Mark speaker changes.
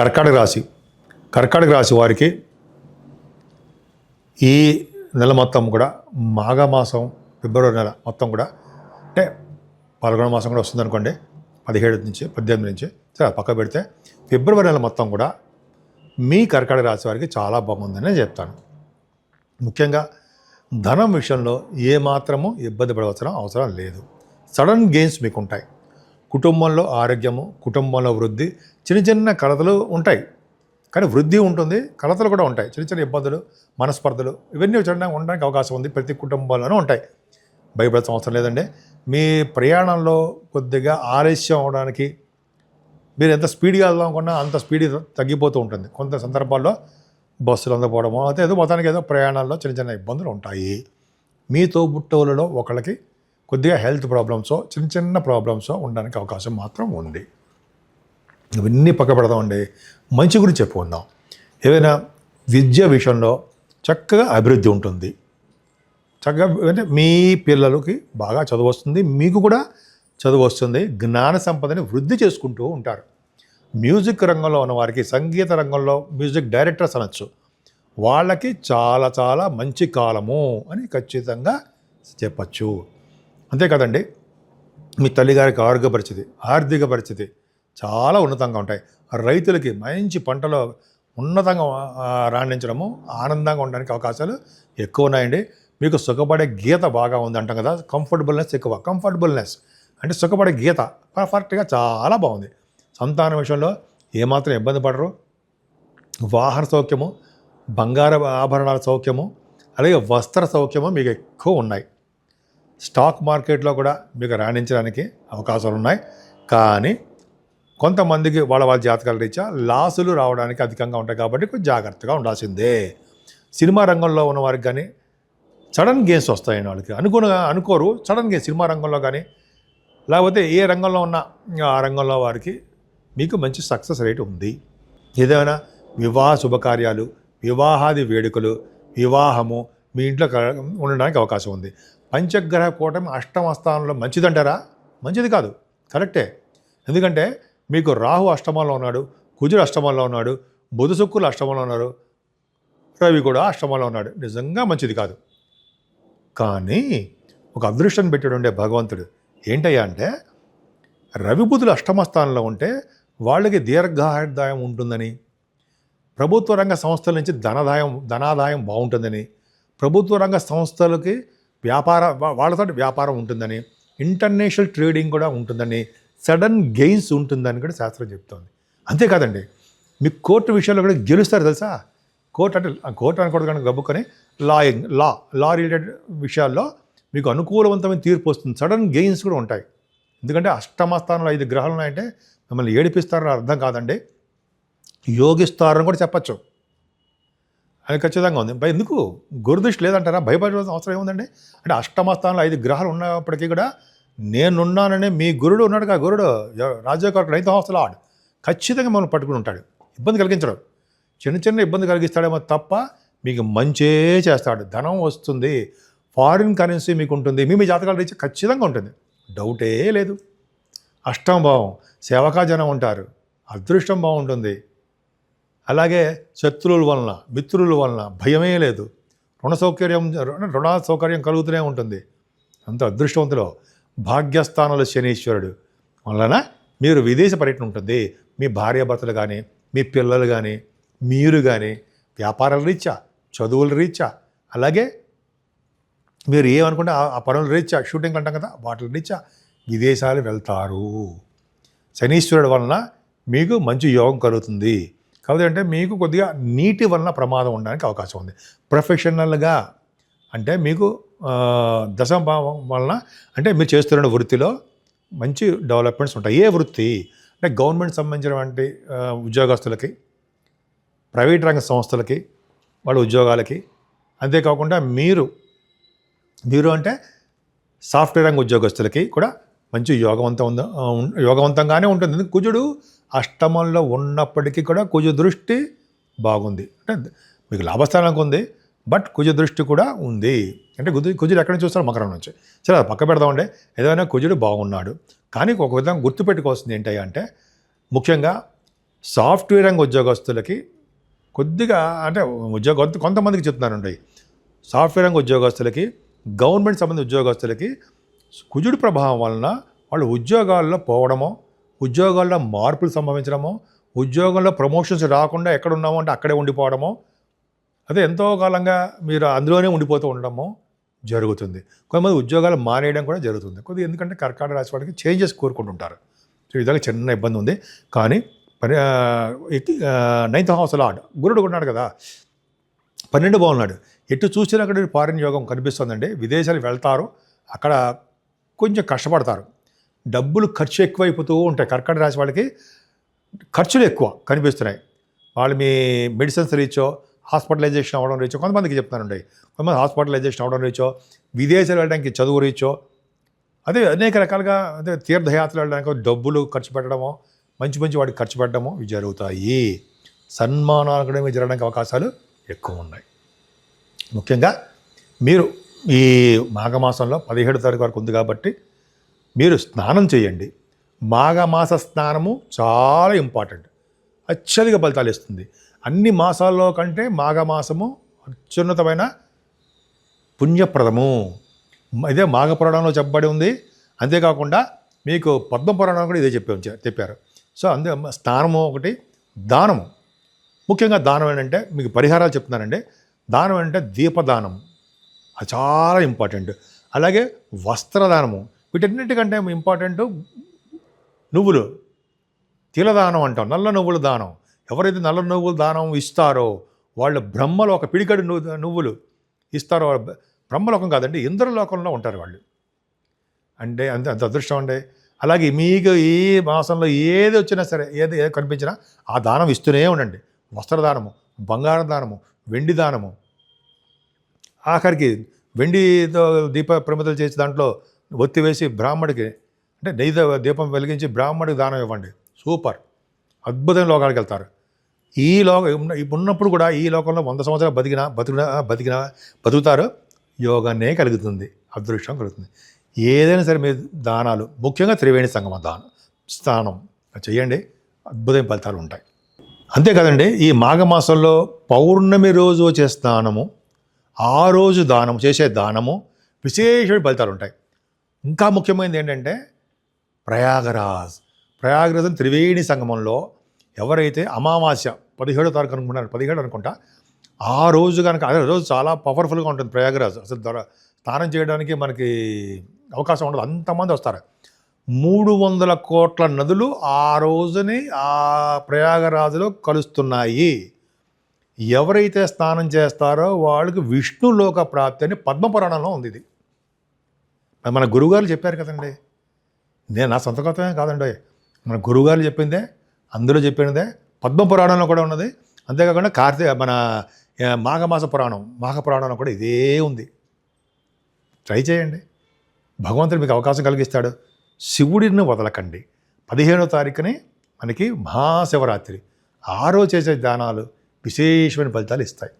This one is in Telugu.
Speaker 1: కర్కాటక రాశి కర్కాటక రాశి వారికి ఈ నెల మొత్తం కూడా మాఘమాసం ఫిబ్రవరి నెల మొత్తం కూడా అంటే పదకొండు మాసం కూడా వస్తుంది అనుకోండి. పదిహేడు నుంచి పద్దెనిమిది నుంచి సరే పక్క పెడితే ఫిబ్రవరి నెల మొత్తం కూడా మీ కర్కాటక రాశి వారికి చాలా బాగుందని చెప్తాను. ముఖ్యంగా ధనం విషయంలో ఏ మాత్రము ఇబ్బంది పడవలసిన అవసరం లేదు. సడన్ గెయిన్స్ మీకు ఉంటాయి కుటుంబంలో ఆరోగ్యము కుటుంబంలో వృద్ధి చిన్న చిన్న కలతలు ఉంటాయి. కానీ వృద్ధి ఉంటుంది కలతలు కూడా ఉంటాయి. చిన్న చిన్న ఇబ్బందులు మనస్పర్ధలు ఇవన్నీ చూడడానికి ఉండడానికి అవకాశం ఉంది. ప్రతి కుటుంబంలోనూ ఉంటాయి. భయపడాల్సిన అవసరం లేదండి. మీ ప్రయాణంలో కొద్దిగా ఆలస్యం అవడానికి మీరు ఎంత స్పీడ్గా వెళ్దాం అనుకున్నా అంత స్పీడ్ తగ్గిపోతూ ఉంటుంది. కొంత సందర్భాల్లో బస్సులు అందకపోవడమో అయితే ఏదో మొత్తానికి ఏదో ప్రయాణాల్లో చిన్న చిన్న ఇబ్బందులు ఉంటాయి. మీ తోబుట్టవులలో ఒకళ్ళకి కొద్దిగా హెల్త్ ప్రాబ్లమ్స్ చిన్న చిన్న ప్రాబ్లమ్స్ ఉండడానికి అవకాశం మాత్రం ఉంది. ఇవన్నీ పక్క పెడదామండి. మంచి గురించి చెప్పుకుందాం ఏదైనా విద్య విషయంలో చక్కగా అభివృద్ధి ఉంటుంది. చక్కగా అంటే మీ పిల్లలకి బాగా చదువు వస్తుంది. మీకు కూడా చదువు వస్తుంది. జ్ఞాన సంపదని వృద్ధి చేసుకుంటూ ఉంటారు. మ్యూజిక్ రంగంలో ఉన్న వారికి సంగీత రంగంలో మ్యూజిక్ డైరెక్టర్స్ అనొచ్చు. వాళ్ళకి చాలా చాలా మంచి కాలము అని ఖచ్చితంగా చెప్పచ్చు. అంతే కదండి. మీ తల్లిగారికి ఆరోగ్య పరిస్థితి ఆర్థిక పరిస్థితి చాలా ఉన్నతంగా ఉంటాయి. రైతులకి మంచి పంటలో ఉన్నతంగా రాణించడము ఆనందంగా ఉండడానికి అవకాశాలు ఎక్కువ ఉన్నాయండి. మీకు సుఖపడే గీత బాగా ఉంది అంటాం కదా కంఫర్టబుల్నెస్ ఎక్కువ. కంఫర్టబుల్నెస్ అంటే సుఖపడే గీత పర్ఫెక్ట్గా చాలా బాగుంది. సంతానం విషయంలో ఏమాత్రం ఇబ్బంది పడరు. వాహన సౌఖ్యము బంగార ఆభరణాల సౌఖ్యము అలాగే వస్త్ర సౌఖ్యము మీకు ఎక్కువ ఉన్నాయి. స్టాక్ మార్కెట్లో కూడా మీకు రాణించడానికి అవకాశాలు ఉన్నాయి కానీ కొంతమందికి వాళ్ళ వాళ్ళ జాతకాల రీత్యా లాసులు రావడానికి అధికంగా ఉంటాయి కాబట్టి కొంచెం జాగ్రత్తగా ఉండాల్సిందే. సినిమా రంగంలో ఉన్న వారికి కానీ సడన్ గేమ్స్ వస్తాయని వాళ్ళకి అనుకున్న అనుకోరు. సడన్ గేమ్స్ సినిమా రంగంలో కానీ లేకపోతే ఏ రంగంలో ఉన్న ఆ రంగంలో వారికి మీకు మంచి సక్సెస్ రేట్ ఉంది. ఏదైనా వివాహ శుభకార్యాలు వివాహాది వేడుకలు వివాహము మీ ఇంట్లో క- ఉండడానికి అవకాశం ఉంది. పంచగ్రహ కూటమి అష్టమ స్థానంలో మంచిదంటారా? మంచిది కాదు. కరెక్టే. ఎందుకంటే మీకు రాహు అష్టమంలో ఉన్నాడు కుజుడు అష్టమంలో ఉన్నాడు బుధ శుక్రులు అష్టమంలో ఉన్నారు రవి కూడా అష్టమంలో ఉన్నాడు. నిజంగా మంచిది కాదు. కానీ ఒక అదృష్టం పెట్టాడు ఉండే భగవంతుడు. ఏంటయ్యా అంటే రవిబుధులు అష్టమ స్థానంలో ఉంటే వాళ్ళకి దీర్ఘాయుర్దాయం ఉంటుందని ప్రభుత్వ రంగ సంస్థల నుంచి ధనదాయం ధనాదాయం బాగుంటుందని ప్రభుత్వ రంగ సంస్థలకి వ్యాపార వా- వాళ్ళతో వ్యాపారం ఉంటుందని ఇంటర్నేషనల్ ట్రేడింగ్ కూడా ఉంటుందని సడన్ గెయిన్స్ ఉంటుందని కూడా శాస్త్రం చెప్తోంది. అంతేకాదండి మీ కోర్టు విషయంలో కూడా గెలుస్తారు తెలుసా? కోర్టు అంటే కోర్టు అనకూడదు కానీ గబ్బుకొని లాయింగ్ లా లా రిలేటెడ్ విషయాల్లో మీకు అనుకూలవంతమైన తీర్పు వస్తుంది. సడన్ గెయిన్స్ కూడా ఉంటాయి. ఎందుకంటే అష్టమ స్థానంలో ఐదు గ్రహాలు ఉన్నాయంటే మిమ్మల్ని ఏడిపిస్తారని అర్థం కాదండి. యోగిస్తారని కూడా చెప్పచ్చు. అది ఖచ్చితంగా ఉంది. భయ ఎందుకు? గురుదృష్టి లేదంటారా? భయపడాల్సిన అవసరం ఏముందండి? అంటే అష్టమ స్థానంలో ఐదు గ్రహాలు ఉన్నప్పటికీ కూడా నేనున్నానని మీ గురుడు ఉన్నాడుగా గురుడు. రాజ్యకారుడు రైతు హౌస్ ఆడు ఖచ్చితంగా మనం పట్టుకుని ఉంటాడు. ఇబ్బంది కలిగించడు. చిన్న చిన్న ఇబ్బంది కలిగిస్తాడేమో తప్ప మీకు మంచే చేస్తాడు. ధనం వస్తుంది. ఫారిన్ కరెన్సీ మీకు ఉంటుంది. మీ మీ జాతకాలు రీచ్ ఖచ్చితంగా ఉంటుంది. డౌటే లేదు. అష్టం భావం సేవకాజనం ఉంటారు. అదృష్టం బాగుంటుంది. అలాగే శత్రువుల వలన మిత్రుల వలన భయమే లేదు. రుణ సౌకర్యం రుణ- సౌకర్యం కలుగుతూనే ఉంటుంది. అంత అదృష్టవంతులు భాగ్యస్థానంలో శనీశ్వరుడు. వలన మీరు విదేశ పర్యటన ఉంటుంది. మీ భార్యాభర్తలు కానీ మీ పిల్లలు కానీ మీరు కానీ వ్యాపారాల రీత్యా చదువుల రీత్యా అలాగే మీరు ఏమనుకుంటే ఆ- ఆ పనుల రీత్యా షూటింగ్ అంటాం కదా వాటి రీత్యా విదేశాలు వెళ్తారు. శనీశ్వరుడు వలన మీకు మంచి యోగం కలుగుతుంది. కాబట్టి అంటే మీకు కొద్దిగా నీటి వలన ప్రమాదం ఉండడానికి అవకాశం ఉంది. ప్రొఫెషనల్గా అంటే మీకు దశభావం వలన అంటే మీరు చేస్తున్న వృత్తిలో మంచి డెవలప్మెంట్స్ ఉంటాయి. ఏ వృత్తి? అంటే గవర్నమెంట్ సంబంధించినటువంటి ఉద్యోగస్తులకి ప్రైవేట్ రంగ సంస్థలకి వాళ్ళ ఉద్యోగాలకి. అంతేకాకుండా మీరు మీరు అంటే సాఫ్ట్వేర్ రంగ ఉద్యోగస్తులకి కూడా మంచి యోగవంతం యోగవంతంగానే ఉంటుంది. కుజుడు అష్టమంలో ఉన్నప్పటికీ కూడా కుజ దృష్టి బాగుంది. అంటే మీకు లాభస్థానానికి ఉంది బట్ కుజ దృష్టి కూడా ఉంది. అంటే కుజు కుజుడు ఎక్కడి నుంచి చూస్తారు మకరం నుంచి. సరే అది పక్క పెడదామంటే ఏదైనా కుజుడు బాగున్నాడు. కానీ ఒక విధంగా గుర్తుపెట్టుకోవాల్సింది ఏంటి అంటే ముఖ్యంగా సాఫ్ట్వేర్ రంగ ఉద్యోగస్తులకి కొద్దిగా అంటే ఉద్యోగ కొంతమందికి చెప్తున్నానండి. సాఫ్ట్వేర్ రంగ ఉద్యోగస్తులకి గవర్నమెంట్ సంబంధించిన ఉద్యోగస్తులకి కుజుడు ప్రభావం వలన వాళ్ళు ఉద్యోగాల్లో పోవడమో ఉద్యోగాల్లో మార్పులు సంభవించడమో ఉద్యోగంలో ప్రమోషన్స్ రాకుండా ఎక్కడ ఉన్నామో అంటే అక్కడే ఉండిపోవడమో అదే ఎంతో కాలంగా మీరు అందులోనే ఉండిపోతూ ఉండడము జరుగుతుంది. కొంతమంది ఉద్యోగాలు మానేయడం కూడా జరుగుతుంది. కొద్దిగా ఎందుకంటే కర్కాటక రాశి వాళ్ళకి చేంజెస్ కోరుకుంటుంటారు. సో ఈ విధంగా చిన్న ఇబ్బంది ఉంది. కానీ పని నైన్త్ హౌస్ లాడ్ గురుడు ఉన్నాడు కదా. పన్నెండు బాగున్నాడు. ఎటు చూసినా అక్కడ ఫారిన్ యోగం కనిపిస్తుందండి. విదేశాలు వెళ్తారు. అక్కడ కొంచెం కష్టపడతారు. డబ్బులు ఖర్చు ఎక్కువైపోతూ ఉంటాయి. కర్కట రాశి వాళ్ళకి ఖర్చులు ఎక్కువ కనిపిస్తున్నాయి. వాళ్ళు మీ మెడిసిన్స్ రీచో హాస్పిటలైజేషన్ అవ్వడం రీచో కొంతమందికి చెప్తానండి కొంతమంది హాస్పిటలైజేషన్ అవ్వడం రీచో విదేశాలు వెళ్ళడానికి చదువు రీచో అదే అనేక రకాలుగా అదే తీర్థయాత్రలు వెళ్ళడానికి డబ్బులు ఖర్చు పెట్టడము మంచి మంచి వాటికి ఖర్చు పెట్టడము ఇవి జరుగుతాయి. సన్మానాలు కూడా ఇవి జరగడానికి అవకాశాలు ఎక్కువ ఉన్నాయి. ముఖ్యంగా మీరు ఈ మాఘమాసంలో పదిహేడు తారీఖు వరకు ఉంది కాబట్టి మీరు స్నానం చేయండి. మాఘమాస స్నానము చాలా ఇంపార్టెంట్. అత్యధిక ఫలితాలు ఇస్తుంది. అన్ని మాసాల్లో కంటే మాఘమాసము అత్యున్నతమైన పుణ్యప్రదము. ఇదే మాఘ పురాణంలో చెప్పబడి ఉంది. అంతేకాకుండా మీకు పద్మ పురాణం కూడా ఇదే చెప్పి చెప్పారు. సో అందే స్నానము ఒకటి దానము. ముఖ్యంగా దానం ఏంటంటే మీకు పరిహారాలు చెప్తున్నానండి. దానం అంటే దీపదానం. అది చాలా ఇంపార్టెంట్. అలాగే వస్త్రదానము. వీటన్నిటికంటే ఇంపార్టెంట్ నువ్వులు. తిలదానం అంటాం నల్ల నువ్వుల దానం. ఎవరైతే నల్ల నువ్వుల దానం ఇస్తారో వాళ్ళు బ్రహ్మలో ఒక పిడికడు నువ్వు నువ్వులు ఇస్తారో వాళ్ళ బ్రహ్మలోకం కాదండి ఇంద్రలోకంలో ఉంటారు వాళ్ళు. అంటే అంత అంత అదృష్టం అండి. అలాగే మీకు ఈ మాసంలో ఏది వచ్చినా సరే ఏది ఏది కనిపించినా ఆ దానం ఇస్తూనే ఉండండి. వస్త్రదానము బంగారం దానము వెండి దానము. ఆఖరికి వెండితో దీప ప్రమిదలు చేసి దాంట్లో ఒత్తి వేసి బ్రాహ్మడికి అంటే నెయ్యి దీపం వెలిగించి బ్రాహ్మడికి దానం ఇవ్వండి. సూపర్. అద్భుతమైన లోకాలకు వెళ్తారు. ఈ లోక ఉన్నప్పుడు కూడా ఈ లోకంలో వంద సంవత్సరాలు బతికినా బతికినా బతికినా బతుకుతారు. యోగానే కలుగుతుంది. అదృష్టం కలుగుతుంది. ఏదైనా సరే మీరు దానాలు ముఖ్యంగా త్రివేణి సంగమ దానం స్నానం చేయండి. అద్భుతమైన ఫలితాలు ఉంటాయి. అంతేకాదండి ఈ మాఘమాసంలో పౌర్ణమి రోజు వచ్చే స్నానము ఆ రోజు దానం చేసే దానము విశేషమైన ఫలితాలు ఉంటాయి. ఇంకా ముఖ్యమైనది ఏంటంటే ప్రయాగరాజ్. ప్రయాగరాజ్ అని త్రివేణి సంగమంలో ఎవరైతే అమావాస్య పదిహేడో తారీఖు అనుకుంటున్నారు పదిహేడు అనుకుంటా ఆ రోజు కనుక అదే రోజు చాలా పవర్ఫుల్గా ఉంటుంది ప్రయాగరాజ్. అసలు దొర- స్నానం చేయడానికి మనకి అవకాశం ఉండదు. అంతమంది వస్తారు. మూడు వందల కోట్ల నదులు ఆ రోజుని ఆ ప్రయాగరాజులో కలుస్తున్నాయి. ఎవరైతే స్నానం చేస్తారో వాళ్ళకి విష్ణులోక ప్రాప్తి అని పద్మపురాణంలో ఉంది ఇది. మన గురువుగారు చెప్పారు కదండి. నేను నా సొంత కొత్తమే కాదండి. మన గురువుగారు చెప్పిందే అందులో చెప్పినదే పద్మ పురాణంలో కూడా ఉన్నది. అంతేకాకుండా కార్తీక మన మాఘమాస పురాణం మాఘ పురాణంలో కూడా ఇదే ఉంది. ట్రై చేయండి. భగవంతుడు మీకు అవకాశం కలిగిస్తాడు. శివుడిని వదలకండి. పదిహేనో తారీఖుని మనకి మహాశివరాత్రి. ఆ రోజు చేసే దానాలు విశేషమైన ఫలితాలు ఇస్తాయి.